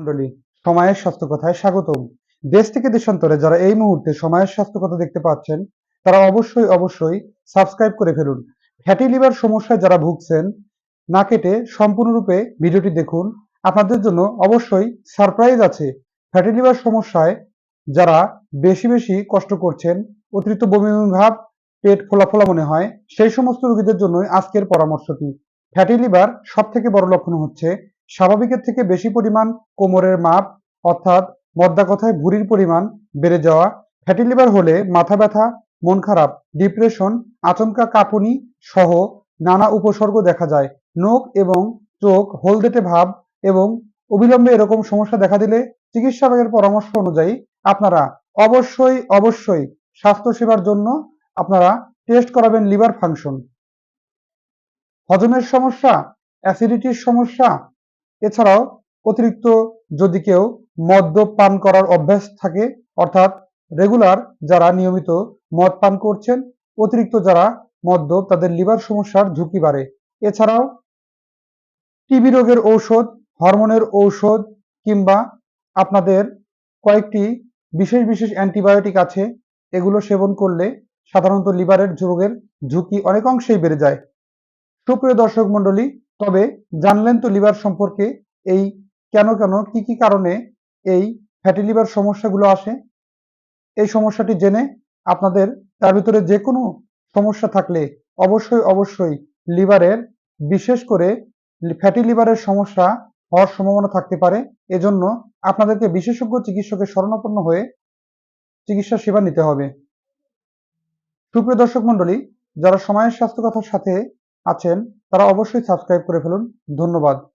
মন্ডলী সময়ের স্বাস্থ্য কথায় স্বাগতম। দেশ থেকে দেশান্তরে যারা এই মুহূর্তে সময়ের স্বাস্থ্য কথা দেখতে পাচ্ছেন, তারা অবশ্যই অবশ্যই সাবস্ক্রাইব করে ফেলুন। ফ্যাটি লিভার সমস্যায় যারা ভুগছেন, না কেটে সম্পূর্ণরূপে ভিডিওটি দেখুন। আপনাদের জন্য অবশ্যই সারপ্রাইজ আছে। ফ্যাটি লিভার সমস্যায় যারা বেশি বেশি কষ্ট করছেন, অতিরিক্ত বমি ভাব পেট ফোলা ফোলা মনে হয়, সেই সমস্ত রোগীদের জন্যই আজকের পরামর্শটি। ফ্যাটি লিভার সব থেকে বড় লক্ষণ হচ্ছে স্বাভাবিকের থেকে বেশি পরিমাণ কোমরের মাপ, অর্থাৎ মদ্দা কথায় ভুঁড়ির পরিমাণ বেড়ে যাওয়া ফ্যাটি লিভার হলে মাথা ব্যথা, মন খারাপ ডিপ্রেশন আচমকা কাঁপুনি সহ নানা উপসর্গ দেখা যায়। নখ এবং চোখ হলদেটে ভাব এবং অবিলম্বে এরকম সমস্যা দেখা দিলে চিকিৎসকের পরামর্শ অনুযায়ী আপনারা অবশ্যই অবশ্যই স্বাস্থ্য সেবার জন্য আপনারা টেস্ট করাবেন লিভার ফাংশন হজমের সমস্যা অ্যাসিডিটির সমস্যা এছাড়াও অতিরিক্ত যদি কেউ মদ্য পান করার অভ্যাস থাকে, অর্থাৎ রেগুলার যারা নিয়মিত মদ পান করছেন, অতিরিক্ত যারা মদ্য তাদের লিভার সমস্যার ঝুঁকি বাড়ে। এছাড়াও টিবি রোগের ঔষধ হরমোনের ঔষধ কিংবা আপনাদের কয়েকটি বিশেষ বিশেষ অ্যান্টিবায়োটিক আছে, এগুলো সেবন করলে সাধারণত লিভারের রোগের ঝুঁকি অনেক অংশেই বেড়ে যায়। সুপ্রিয় দর্শক মণ্ডলী তবে জানলেন তো লিভার সম্পর্কে এই কেন কেন, কি কি কারণে এই ফ্যাটি লিভার সমস্যাগুলো আসে? এই সমস্যাটি জেনে আপনাদের, তার ভিতরে যে কোনো সমস্যা থাকলে অবশ্যই অবশ্যই লিভারের, বিশেষ করে ফ্যাটি লিভারের সমস্যা হওয়ার সম্ভাবনা থাকতে পারে। এজন্য আপনাদেরকে বিশেষজ্ঞ চিকিৎসকের শরণাপন্ন হয়ে চিকিৎসা সেবা নিতে হবে। সুপ্রিয় দর্শক মন্ডলী যারা সময়ের স্বাস্থ্য কথার সাথে আছেন তারা অবশ্যই সাবস্ক্রাইব করে ফেলুন। ধন্যবাদ।